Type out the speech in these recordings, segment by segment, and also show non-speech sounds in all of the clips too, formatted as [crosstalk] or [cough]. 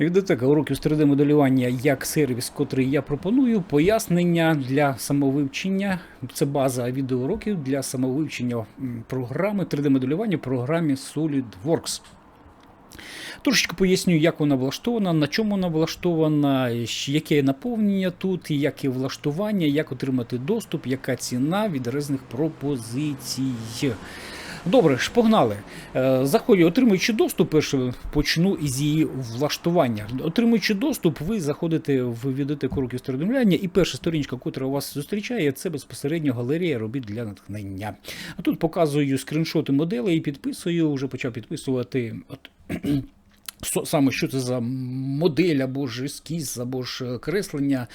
Відеотека уроків з 3D-моделювання як сервіс, котрий я пропоную, пояснення для самовивчення. Це база відеоуроків для самовивчення програми 3D-моделювання в програмі SolidWorks. Трошечки поясню, як вона влаштована, на чому вона влаштована, яке наповнення тут, яке влаштування, як отримати доступ, яка ціна від різних пропозицій. Добре ж, погнали. Е, Заходю, отримуючи доступ, почну із її влаштування. Отримуючи доступ, ви заходите в відеотеку років стродомляння, і перша сторінка, котра у вас зустрічає, це безпосередньо галерея робіт для натхнення. А тут показую скріншоти моделей і підписую, вже почав підписувати. От, [clears throat] Саме що це за модель або ж ескіз, або ж е, креслення,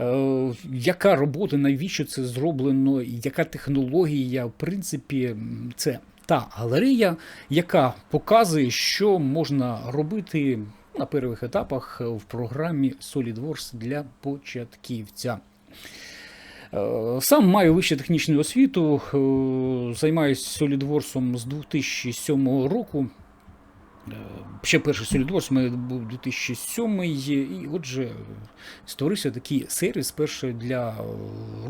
е, яка робота, навіщо це зроблено, яка технологія. В принципі, це та галерея, яка показує, що можна робити на перших етапах в програмі SolidWorks для початківця. Е, Сам маю вищу технічну освіту, е, займаюся SolidWorks з 2007 року. Е, Ще перший SolidWorks у мене був 2007 і отже створився такий сервіс перше для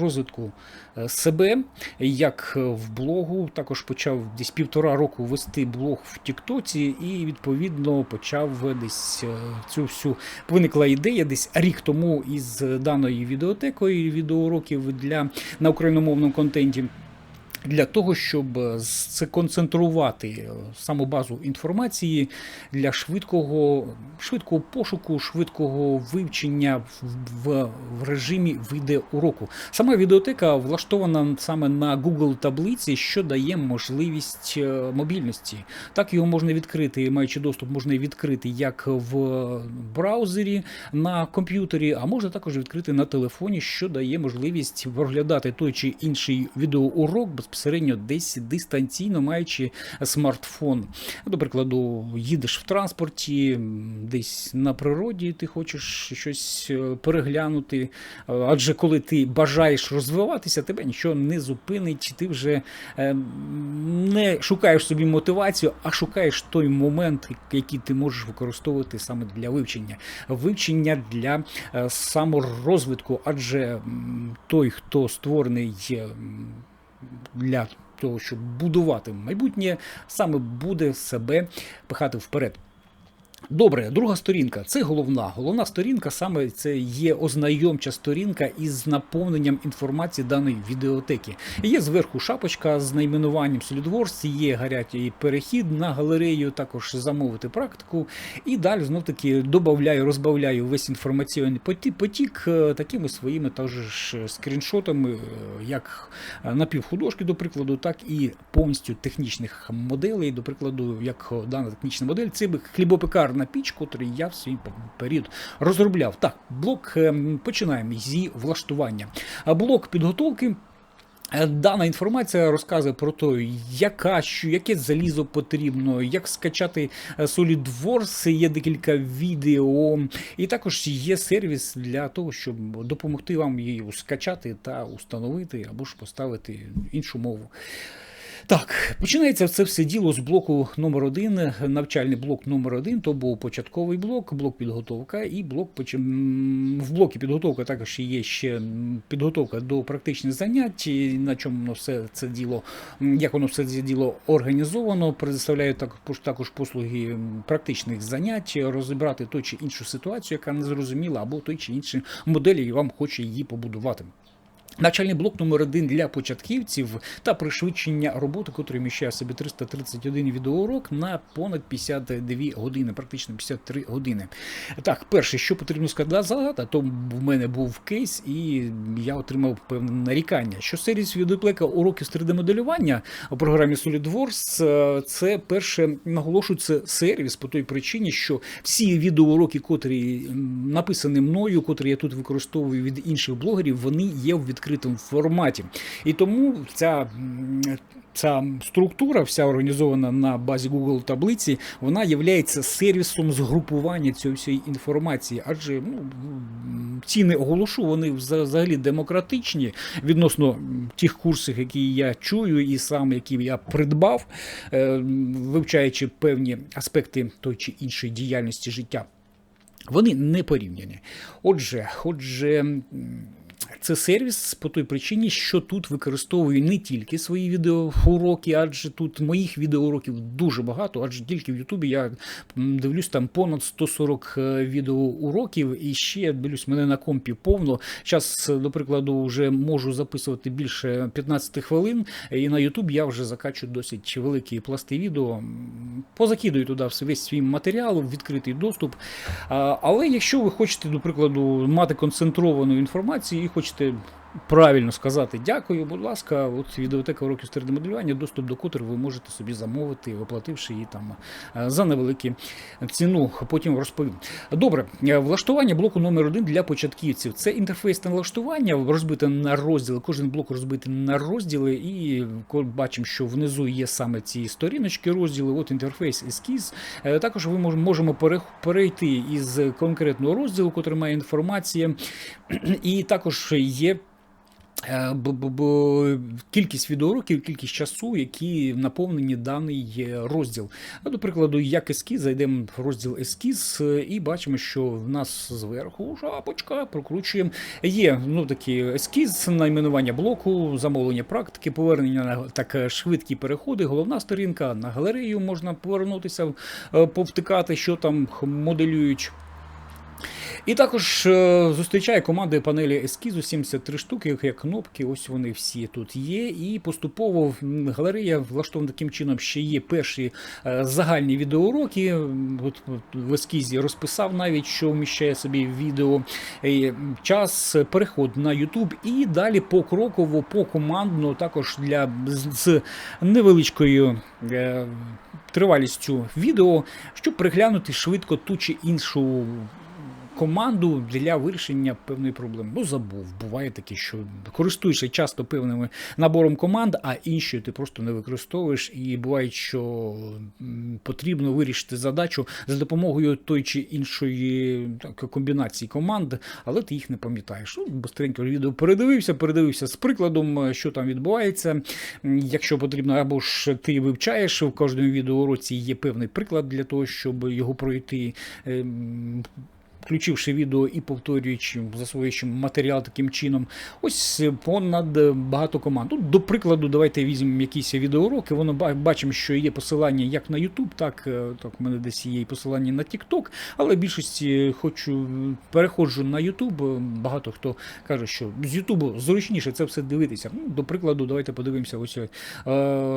розвитку е, себе, як в блогу. Також почав десь півтора року вести блог в Тіктоці, і відповідно почав десь е, цю всю виникла ідея десь рік тому із даною відеотекою відеоуроків для на україномовному контенті. Для того, щоб е, сконцентрувати е, саму базу інформації для швидкого, швидкого пошуку, швидкого вивчення в, в, режимі відеоуроку. Сама відеотека влаштована саме на Google таблиці, що дає можливість е, мобільності. Так його можна відкрити, маючи доступ, можна відкрити як в браузері на комп'ютері, а можна також відкрити на телефоні, що дає можливість проглядати той чи інший відеоурок безпосередньо десь дистанційно, маючи смартфон. До прикладу, їдеш в транспорті, десь на природі, ти хочеш щось е, переглянути. Е, Адже коли ти бажаєш розвиватися, тебе нічого не зупинить, ти вже е, не шукаєш собі мотивацію, а шукаєш той момент, який ти можеш використовувати саме для вивчення. Вивчення для саморозвитку, адже той, хто створений для того, щоб будувати майбутнє, саме буде себе пихати вперед. Добре, друга сторінка це головна. Головна сторінка саме це є ознайомча сторінка із наповненням інформації даної відеотеки. Є зверху шапочка з найменуванням SolidWorks, є гарячий перехід на галерею, також замовити практику. І далі знов таки додаю, розбавляю весь інформаційний потік е, такими своїми також скріншотами, е, як напівхудожки, до прикладу, так і повністю технічних моделей. До прикладу, як дана технічна модель, це би хлібопекарна піч, котрий я в свій період розробляв. Так, блок ем, починаємо зі влаштування. Блок підготовки. Е, Дана інформація розказує про те, яка, що, яке залізо потрібно, як скачати е, SolidWorks, є декілька відео, і також є сервіс для того, щоб допомогти вам її скачати та установити або ж поставити іншу мову. Так, починається це все діло з блоку номер 1 навчальний блок номер 1 то був початковий блок, блок підготовка і блок в блокі підготовка також є ще підготовка до практичних занять, на чому воно все це діло, як воно все це діло організовано. Предоставляю також також послуги практичних занять, розібрати той чи іншу ситуацію, яка не зрозуміла, або той чи інший модель, і вам хоче її побудувати. Навчальний блок номер 1 для початківців та пришвидшення роботи, який вміщає собі 331 відеоурок на понад 52 години, практично 53 години. Так, перше, що потрібно сказати, то в мене був кейс, і я отримав певне нарікання, що сервіс відеоплека уроків з 3D-моделювання у програмі SolidWorks е, це перше наголошую, сервіс по той причині, що всі відеоуроки, котрі написані мною, котрі я тут використовую від інших блогерів, вони є в відкритому форматі. І тому ця, ця структура, вся організована на базі Google таблиці, вона є сервісом згрупування цієї всієї інформації. Адже ну, ціни оголошу, вони взагалі демократичні відносно тих курсів, які я чую, і сам, які я придбав, е, вивчаючи певні аспекти той чи іншої діяльності життя. Вони не порівняні. Отже, отже. Це сервіс по той причині, що тут використовую не тільки свої відеоуроки, адже тут моїх відеоуроків дуже багато, адже тільки в Ютубі я дивлюсь там понад 140 е, відеоуроків, і ще дивлюсь, мене на компі повно. Зараз, до прикладу, вже можу записувати більше 15 хвилин, і на Ютуб я вже закачу досить великі пласти відео. Позакидую туди весь свій матеріал, відкритий доступ. Але якщо ви хочете, до прикладу, мати концентровану інформацію і хочете System. Правильно сказати дякую, будь ласка, от відеотека уроків з 3D-моделювання, доступ до котрих ви можете собі замовити, оплативши її там е, за невелику ціну. Потім розповім. Добре, е, влаштування блоку номер один для початківців. Це інтерфейсне налаштування, розбите на розділи. Кожен блок розбитий на розділи, і бачимо, що внизу є саме ці сторіночки, розділи. От інтерфейс ескіз. Е, Також мож- можемо перейти із конкретного розділу, який має інформація, [clears throat] і також є. Е, Кількість відеоуроків, кількість часу, які наповнені даний розділ. До прикладу, як ескіз, зайдемо в розділ ескіз і бачимо, що в нас зверху шапочка, прокручуємо. Є ну, такий ескіз, найменування блоку, замовлення практики, повернення на так е, швидкі переходи, головна сторінка, на галерею можна повернутися, е, повтикати, що там моделюють. І також е, зустрічає команди панелі ескізу 73 штуки, як кнопки. Ось вони всі тут є. І поступово галерея влаштована таким чином, що є перші е, загальні відеоуроки. От, в ескізі розписав навіть, що вміщає собі відео. Час е, переход на YouTube і далі покроково, покомандно, також для з, невеличкою. Тривалістю відео, щоб переглянути швидко ту чи іншу команду для вирішення певної проблеми. Ну, забув. Буває таке, що користуєшся часто певним набором команд, а інші ти просто не використовуєш. І буває, що потрібно вирішити задачу за допомогою той чи іншої так, комбінації команд, але ти їх не пам'ятаєш. Ну, быстренько відео передивився, передивився з прикладом, що там відбувається. Якщо потрібно, або ж ти вивчаєш в кожному відеоуроці є певний приклад для того, щоб його пройти. Включивши відео і повторюючи, засвоюючи матеріал таким чином, ось е, понад е, багато команд. До прикладу, давайте візьмемо якісь відеоуроки. Воно бачимо, що є посилання як на YouTube, так, е, так в мене десь є і посилання на TikTok, але більшості хочу переходжу на YouTube. Багато хто каже, що з YouTube зручніше це все дивитися. Ну, до прикладу, давайте подивимося ось е,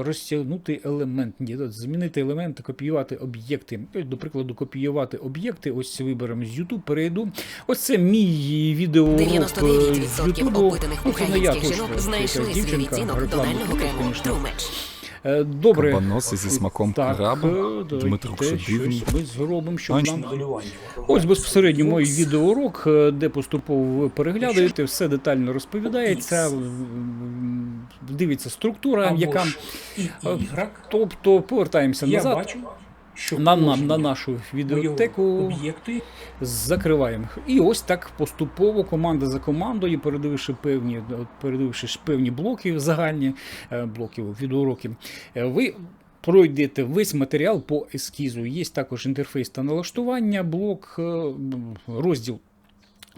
розтягнути елемент. Змінити елемент, копіювати об'єкти. До прикладу, копіювати об'єкти. Ось виберемо з YouTube, перейду. Ось це мій відеоурок е, з 99% YouTube. опитаних Ну, я українських точно, жінок знайшли свій відтінок тонального крему Match. Е, Добре. Кабаноси зі смаком Так, краба. е, давайте Дмитро щось Ми зробимо, щоб Анч- нам... Ось безпосередньо мій відеоурок, де поступово ви переглядаєте, все детально розповідається, м, дивіться структура, яка. Тобто повертаємося Я назад бачу, що на, на, на нашу відеотеку. об'єкти Закриваємо. І ось так поступово команда за командою, передививши певні, передививши певні блоки загальні е, блоки відеоуроків, е, ви пройдете весь матеріал по ескізу. Є також інтерфейс та налаштування, блок, е, розділ.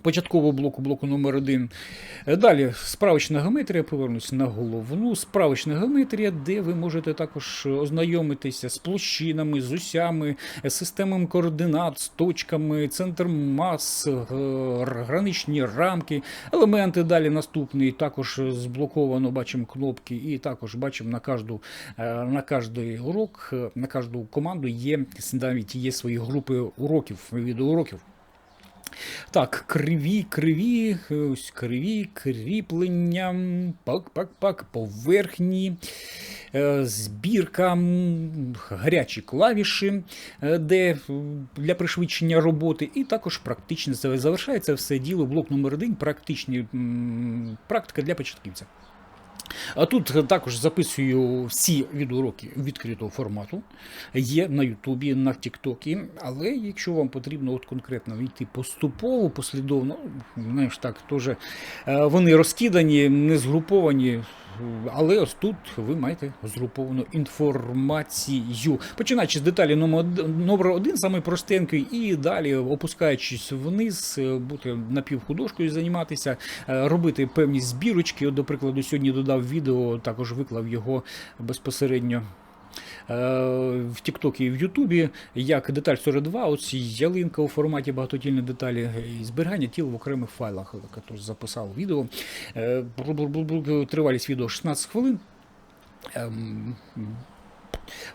Початкового блоку, блоку номер 1 Далі справочна геометрія, повернусь на головну. Справочна геометрія, де ви можете також ознайомитися з площинами, з осями, з системами координат, з точками, центр мас, е, граничні рамки, елементи. Далі наступний також зблоковано, бачимо кнопки, і також бачимо на кожну, е, на кожний урок, е, на кожну команду є навіть є свої групи уроків, відеоуроків. Так, криві, криві, ось криві, кріплення, пак-пак-пак, поверхні, е, збірка, гарячі клавіші, е, де для пришвидшення роботи, і також практичне завершається все діло. Блок номер один, практичні практика для початківця. А тут також записую всі відуроки відкритого формату. Є на Ютубі, на Тіктокі. Але якщо вам потрібно от конкретно йти поступово, послідовно, знаєш, так, теж е, вони розкидані, не згруповані. Але ось тут ви маєте згруповану інформацію. Починаючи з деталі номер од- один, самий простенький, і далі опускаючись вниз, бути напівхудожкою займатися, е, робити певні збірочки. До прикладу, сьогодні додав відео, також виклав його безпосередньо. Е, В TikTok і в Ютубі, як деталь 42, оці ялинка у форматі багатотільної деталі і зберігання тіл в окремих файлах. який записав відео. Е, Тривалість відео 16 хвилин.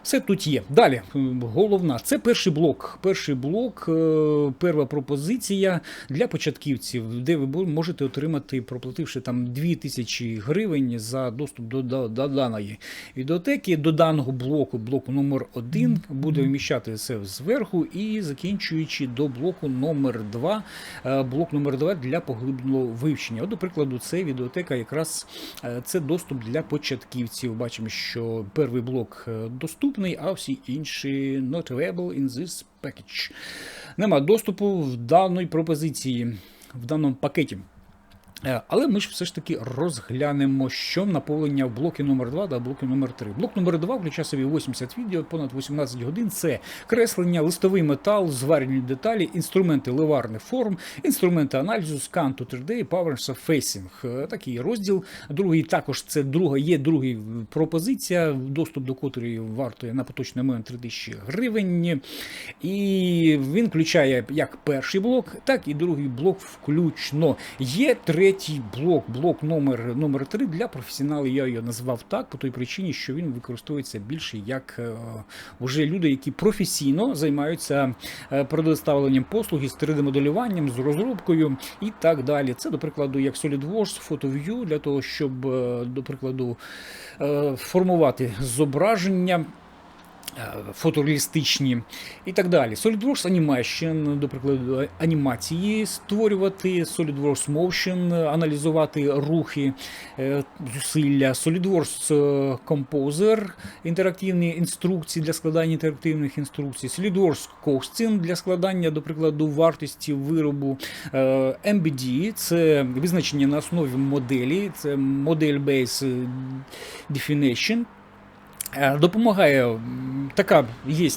Все тут є. Далі, головна, це перший блок. Перший блок, е, перша пропозиція для початківців, де ви можете отримати, проплативши там 2000 гривень за доступ до, до, до даної відеотеки. До даного блоку, блоку номер 1 буде вміщати все зверху і закінчуючи до блоку номер 2 е, блок номер 2 для поглибленого вивчення. От, до прикладу, це відеотека якраз е, це доступ для початківців. Бачимо, що перший блок доступний, а всі інші not available in this package. Нема доступу в даної пропозиції, в даному пакеті. Е, Але ми ж все ж таки розглянемо, що наповнення в блокі номер 2 та блокі номер 3 Блок номер 2 включає собі 80 відео, понад 18 годин. Це креслення, листовий метал, зварені деталі, інструменти ливарних форм, інструменти аналізу, скан to 3D, Power Surfacing. Е, Такий розділ. Другий також це друга, є другий пропозиція, доступ до котрої вартує на поточний момент 3000 гривень. І він включає як перший блок, так і другий блок включно. Є третій блок, блок номер, номер 3 для професіоналів. Я його назвав так, по той причині, що він використовується більше як е, вже люди, які професійно займаються е, предоставленням послуги з 3D-моделюванням, з розробкою і так далі. Це, до прикладу, як SolidWorks, PhotoView, для того, щоб, е, до прикладу, е, формувати зображення е, фотореалістичні і так далі. SolidWorks Animation, до прикладу, анімації створювати, SolidWorks Motion, аналізувати рухи, е, зусилля, SolidWorks е, Composer, інтерактивні інструкції для складання інтерактивних інструкцій, SolidWorks Costing для складання, до прикладу, вартості виробу, MBD це визначення на основі моделі, це Model Base Definition. Е, Допомагає така є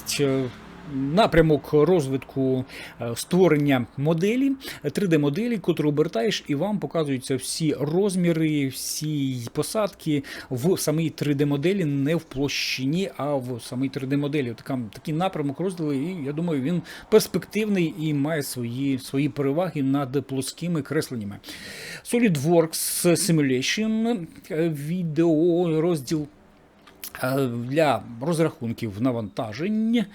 напрямок розвитку е, створення моделі, 3D-моделі, котру обертаєш, і вам показуються всі розміри, всі посадки в самій 3D-моделі, не в площині, а в самій 3D-моделі. Така, такий напрямок розділу, і я думаю, він перспективний і має свої, свої переваги над плоскими кресленнями. SolidWorks Simulation, е, відео розділ е, для розрахунків навантажень, е,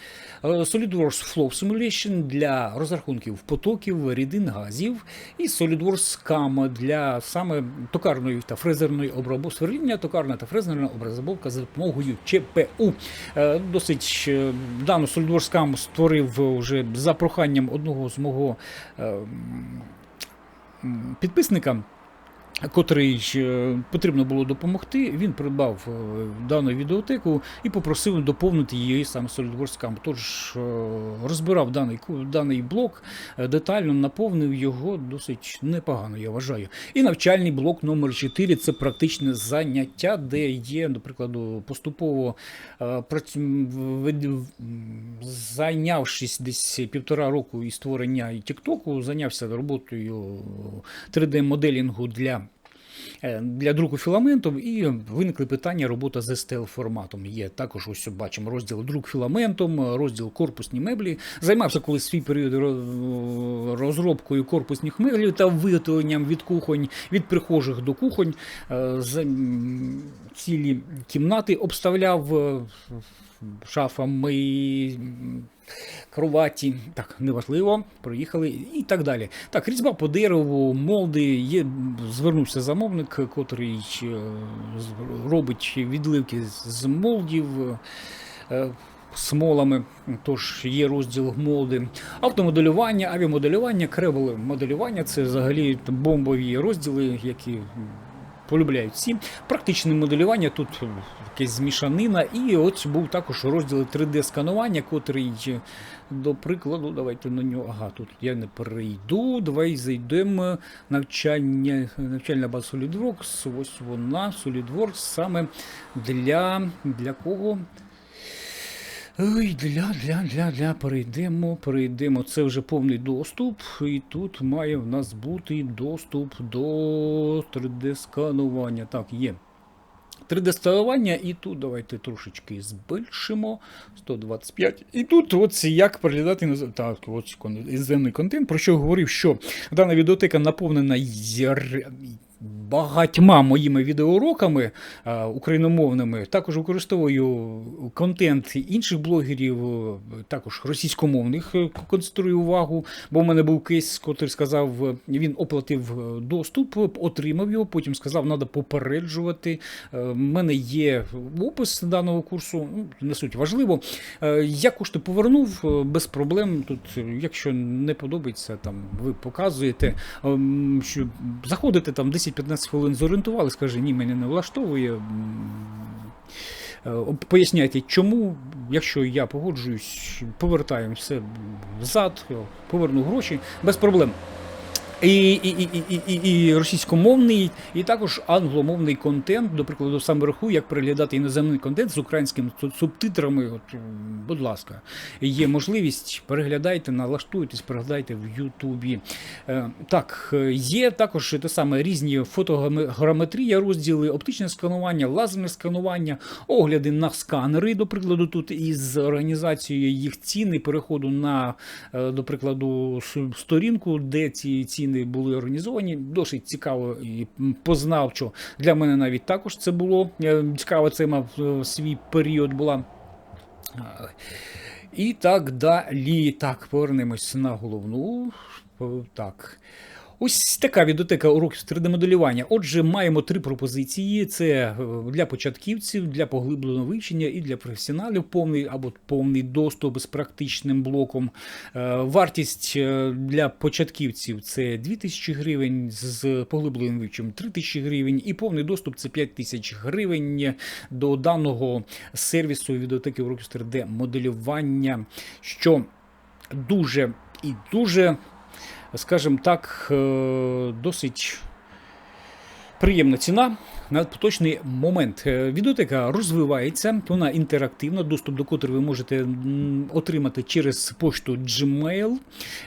SolidWorks Flow Simulation для розрахунків потоків, рідин газів, і SolidWorks CAM для саме токарної та фрезерної обробки сверління, токарна та фрезерна образовка за допомогою ЧПУ. Е, Досить е, дану SolidWorks CAM створив вже за проханням одного з мого е, підписника котрий е, потрібно було допомогти, він придбав е, дану відеотеку і попросив доповнити її саме SolidWorks. Тож е, розбирав даний, даний блок, детально наповнив його досить непогано, я вважаю. І навчальний блок номер 4 це практичне заняття, де є, до прикладу, поступово зайнявшись десь півтора року із створення і Тіктоку, зайнявся роботою 3D-моделінгу для для друку філаментом і виникли питання робота з STL форматом. Є також ось бачимо розділ друк філаментом, розділ корпусні меблі. Займався колись свій період розробкою корпусних меблів та виготовленням від кухонь від прихожих до кухонь. Е, Цілі кімнати обставляв е, шафами. Кроваті, так, неважливо, проїхали і так далі. Так, різьба по дереву, молди, є, звернувся замовник, котрий е, робить відливки з молдів. е, Смолами, тож є розділ молди. Автомоделювання, авіамоделювання, кревеле моделювання це взагалі бомбові розділи, які полюбляють всі. Практичне моделювання тут е, якась змішанина. І от був також розділ 3D-сканування, котрий, е, до прикладу, давайте на нього. Ага, тут я не перейду. Давай зайдемо. Навчання, навчальна база SolidWorks. Ось вона, SolidWorks, саме для, для кого? Ой, для, для, для, для, перейдемо, перейдемо. Це вже повний доступ, і тут має в нас бути доступ до 3D-сканування. Так, є. 3D-сканування, і тут давайте трошечки збільшимо. 125. І тут от як переглядати інозем- так, от іноземний контент, про що говорив, що дана відеотека наповнена багатьма моїми відеоуроками е, україномовними. Також використовую контент інших блогерів, е, також російськомовних, е, концентрую увагу, бо в мене був кейс, котрий сказав, він оплатив доступ, отримав його, потім сказав, треба попереджувати. В мене є опис даного курсу, ну, не суть важливо. Я кошти повернув без проблем. Тут, якщо не подобається, там ви показуєте, ем, що заходите там 10-15 хвилин зорієнтували, скаже, ні, мене не влаштовує. е, Поясняйте, чому, якщо я погоджуюсь, повертаємо все взад, поверну гроші без проблем. І, і, і, і, і, російськомовний, і також англомовний контент, до прикладу, саме рахую, як переглядати іноземний контент з українськими субтитрами. От, будь ласка, є можливість, переглядайте, налаштуйтесь, переглядайте в Ютубі. Е, так, е, є також те саме різні фотограметрія, розділи, оптичне сканування, лазерне сканування, огляди на сканери, до прикладу, тут із організацією їх ціни, переходу на, е, до прикладу, сторінку, де ці ціни були організовані. Досить цікаво і познавчо. Для мене навіть також це було е, цікаво, це мав е, свій період була. І так далі. Так, повернемось на головну. Так. Ось така відеотека уроків з 3D-моделювання. Отже, маємо три пропозиції: це е, для початківців, для поглибленого вивчення і для професіоналів повний або повний доступ з практичним блоком. Е, Вартість е, для початківців це 2000 гривень, з поглибленим вивченням 3000 гривень, і повний доступ це 5000 гривень до даного сервісу відеотеки уроків з 3D-моделювання, що дуже і дуже скажімо так, е, досить приємна ціна на поточний момент. Е, Відеотека розвивається, вона інтерактивна, доступ до котрої ви можете отримати через пошту Gmail.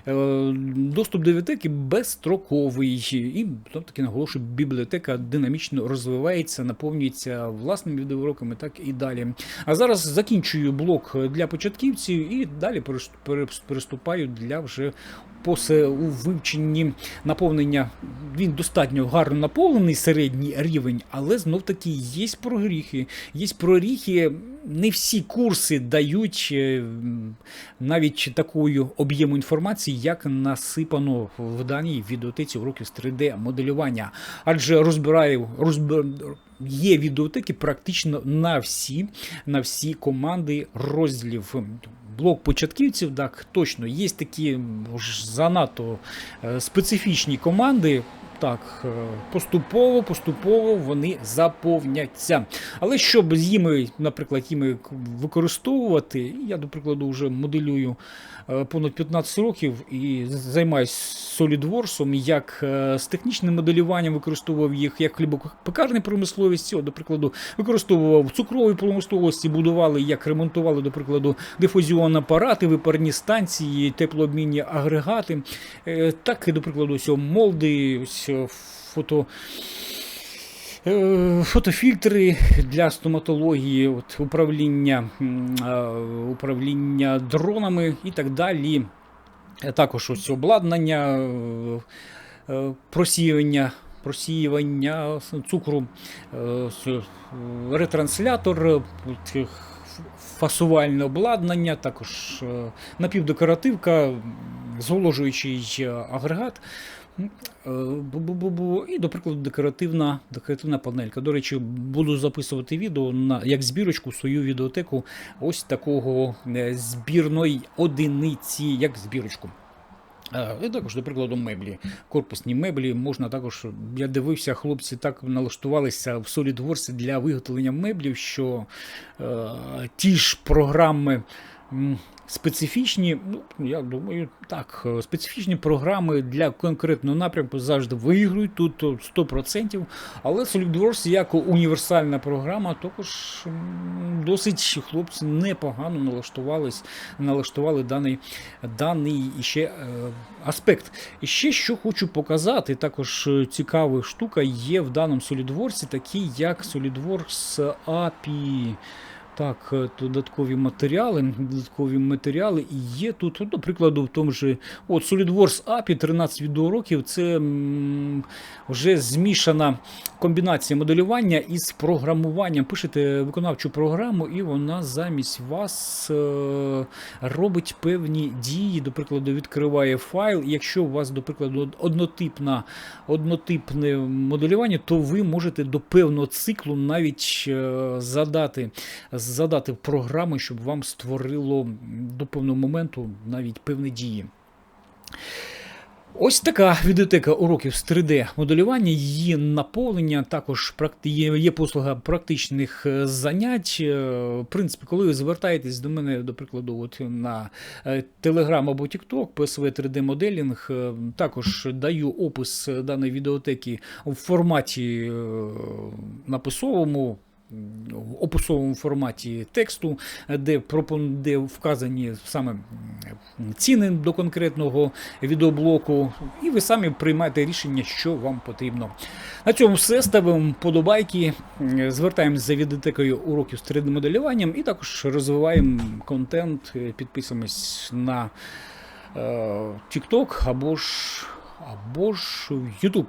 Е, Доступ до бібліотеки безстроковий. І знов таки наголошую, бібліотека динамічно розвивається, наповнюється власними відеоуроками, так і далі. А зараз закінчую блок для початківців і далі перес- перес- переступаю для вже посе у вивченні наповнення. Він достатньо гарно наповнений середній рівень, але знов таки є прогріхи. Є проріхи. Не всі курси дають е, навіть такою об'єму інформації, як насипано в даній відеотеці уроків з 3D-моделювання. Адже розбираю, розбир... є відеотеки практично на всі, на всі команди розділів. Блок початківців, так, точно, є такі ж занадто е, специфічні команди. Так, е, поступово, поступово вони заповняться. Але щоб з ними, наприклад, їми використовувати, я, до прикладу, вже моделюю е, понад 15 років і займаюся SolidWorks, як е, з технічним моделюванням використовував їх як хлібопекарній промисловості, от, до прикладу, використовував в промисловості, будували, як ремонтували, до прикладу, дифузіонні апарати, випарні станції, теплообмінні агрегати. Так, і, до прикладу, ось молди, ось фото. Е, Фотофільтри для стоматології, от, управління, е, управління дронами і так далі. Е, Також ось обладнання, е, е, просіювання, просіювання цукру, е, е, ретранслятор, е, е, фасувальне обладнання, також е, напівдекоративка, е, агрегат. М, е, бу-бу-бу-бу. І, до прикладу, декоративна, декоративна панелька. До речі, буду записувати відео на як збірочку свою відеотеку ось такого е, збірної одиниці, як збірочку. Е, І також, до прикладу, меблі. Корпусні меблі можна також. Я дивився, хлопці так налаштувалися в SolidWorks для виготовлення меблів, що е, ті ж програми. Специфічні, ну я думаю, так, е, специфічні програми для конкретного напрямку завжди виграють тут 100%. Але SolidWorks як універсальна програма, також досить хлопці непогано налаштувались, налаштували даний, даний іще е, аспект. І ще що хочу показати, також е, цікава штука є в даному SolidWorks, такі як SolidWorks API. Так, е, додаткові матеріали, додаткові матеріали і є тут, от, до прикладу, в тому же от SolidWorks API 13 відеоуроків, це вже змішана комбінація моделювання із програмуванням. Пишете виконавчу програму, і вона замість вас е, робить певні дії, до прикладу, відкриває файл. Якщо у вас, до прикладу, однотипна, однотипне моделювання, то ви можете до певного циклу навіть е, задати, задати програми, щоб вам створило до певного моменту навіть певні дії. Ось така відеотека уроків з 3D-моделювання, її наповнення, також є, послуга практичних е, занять. Е, В принципі, коли ви звертаєтесь до мене, до прикладу, от на е, Telegram або TikTok, PSV 3D-моделінг, е, також даю опис даної відеотеки в форматі написовому. В описовому форматі тексту, де пропон- де вказані саме ціни до конкретного відеоблоку, і ви самі приймаєте рішення, що вам потрібно. На цьому все. Ставимо подобайки, м, звертаємось за відеотекою уроків з 3D-моделюванням і також розвиваємо контент, підписуємось на е, TikTok або ж, або ж YouTube.